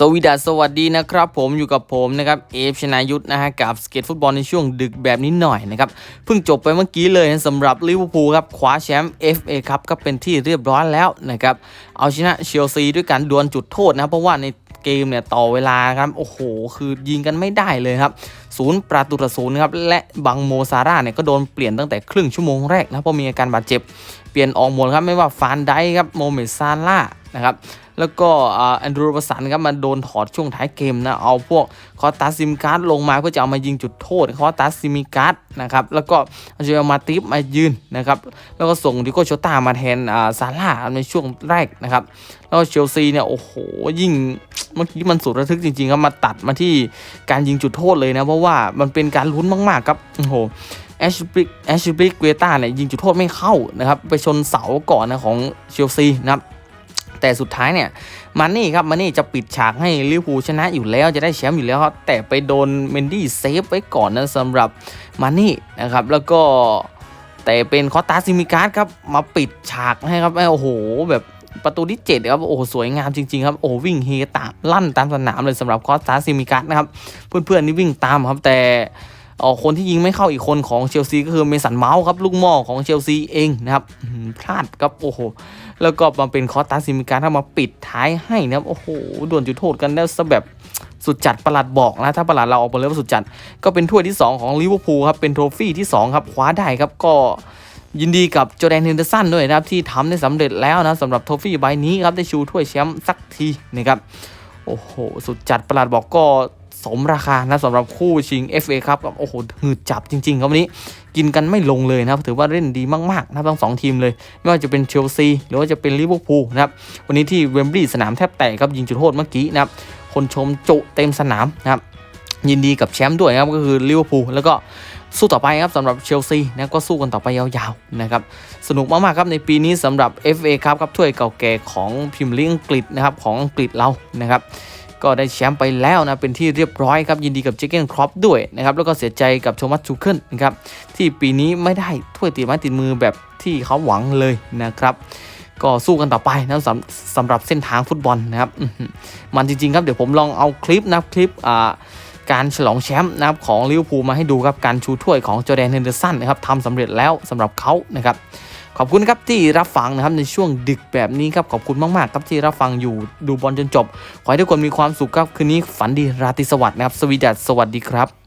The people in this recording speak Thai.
สวีดัสสวัสดีนะครับผมอยู่กับผมนะครับเอฟชนายุทธนะฮะกับสเก็ตฟุตบอลในช่วงดึกแบบนี้หน่อยนะครับเพิ่งจบไปเมื่อกี้เลยสำหรับลิเวอร์พูลครับคว้าแชมป์ FA ครับก็เป็นที่เรียบร้อยแล้วนะครับเอาชนะเชลซีด้วยการดวลจุดโทษนะเพราะว่าในเกมเนี่ยต่อเวลาครับโอ้โห คือยิงกันไม่ได้เลยครับ ศูนย์ประตูต่อศูนย์ครับและบังโมซาร่าเนี่ยก็โดนเปลี่ยนตั้งแต่ครึ่งชั่วโมงแรกนะเพราะมีอาการบาดเจ็บเปลี่ยนออกหมดครับไม่ว่าฟานไดครับโมเมซาร่านะครับแล้วก็แอนดรูปสันครับมาโดนถอดช่วงท้ายเกมนะเอาพวกคอตัสซิมการ์ดลงมาเพื่อจะเอามายิงจุดโทษคอตัสซิมิการ์ดนะครับแล้วก็เอาเจมาติฟมายืนนะครับแล้วก็ส่งดิโกโชตามาแทนซาร่าในช่วงแรกนะครับแล้วเชลซีเนี่ยโอ้โหยิ่งเมื่อกี้มันสุดระทึกจริงๆครับมาตัดมาที่การยิงจุดโทษเลยนะเพราะว่าว่ามันเป็นการลุ้นมาก ๆ ครับโอ้โหแอชบริกแอชบริกเวต้าเนี่ยยิงจุดโทษไม่เข้านะครับ ไปชนเสาก่อนนะของเชลซีนะครับแต่สุดท้ายเนี่ยมันนี่ครับมันนี่จะปิดฉากให้ลิเวอร์พูลชนะอยู่แล้วจะได้แชมป์อยู่แล้วครับแต่ไปโดนเมนดี้เซฟไว้ก่อนนะสำหรับมันนี่นะครับแล้วก็แต่เป็นคอตาซิมิการ์ดครับมาปิดฉากให้ครับโอ้โหแบบ ประตูที่7ครับโอ้โหสวยงามจริงๆครับโอ้วิ่งเฮตามลั่นตามสนามเลยสำหรับคอสตาซิมิการ์ดนะครับเพื่อนๆนี่วิ่งตามครับแต่อ๋อคนที่ยิงไม่เข้าอีกคนของเชลซีก็คือเมสันเมาส์ครับลูกหม่อของเชลซีเองนะครับพลาดครับโอ้โหแล้วก็มาเป็นคอสตาซิมิการถ้ามาปิดท้ายให้นะครับโอ้โหดวลจุดโทษกันได้ซะแบบสุดจัดประหลัดบอกนะถ้าประหลัดเราออกมาเลยว่าสุดจัด ก็เป็นถ้วยที่ 2 ของลิเวอร์พูลครับเป็นโทฟี่ที่ 2 ครับคว้าได้ครับก็ ยินดีกับโจแดนเฮนเดอร์สันด้วยนะครับ ที่ทำได้สำเร็จแล้วนะสำหรับโทฟี่ใบนี้ครับ ได้ชูถ้วยแชมป์สักทีนะครับ โอ้โห สุดจัดประหลัดบอกก็สมราคานะสำหรับคู่ชิง FA ครับโอ้โหหืดจับจริงๆ ครับวันนี้กินกันไม่ลงเลยนะครับ ถือว่าเล่นดีมากๆนะครับทั้งสองทีมเลย ไม่ว่าจะเป็นเชลซีหรือว่าจะเป็นลิเวอร์พูลนะครับ วันนี้ที่เวมบลีย์สนามแทบแตกครับยิงจุดโทษเมื่อกี้นะครับ คนชมจุเต็มสนามนะครับ ยินดีกับแชมป์ด้วยนะครับก็คือลิเวอร์พูลแล้วก็สู้ต่อไปครับสำหรับเชลซีนะก็สู้กันต่อไปยาวๆนะครับสนุกมากๆครับในปีนี้สำหรับ FA ครับครับถ้วยเก่าแก่ของพิมพ์ลีกอังกฤษนะครับของอังกฤษเรานะครับก็ได้แชมป์ไปแล้วนะเป็นที่เรียบร้อยครับยินดีกับเจเกนครอปด้วยนะครับแล้วก็เสียใจกับโทมัสชูเคิลนะครับที่ปีนี้ไม่ได้ถ้วยติดไม้ติดมือแบบที่เขาหวังเลยนะครับก็สู้กันต่อไปนะสำสำหรับเส้นทางฟุตบอลนะครับมันจริงๆครับเดี๋ยวผมลองเอาคลิปนะคลิปอ่า การฉลองแชมป์นะครับของลิเวอร์พูลมาให้ดูครับการชูถ้วยของจอแดนเฮนเดอร์สันนะครับทำสำเร็จแล้วสำหรับเขานะครับขอบคุณครับที่รับฟังนะครับในช่วงดึกแบบนี้ครับขอบคุณมากๆครับที่รับฟังอยู่ดูบอลจนจบ ขอให้ทุกคนมีความสุขครับคืนนี้ฝันดีราตรีสวัสดิ์นะครับสวีดัสสวัสดีครับ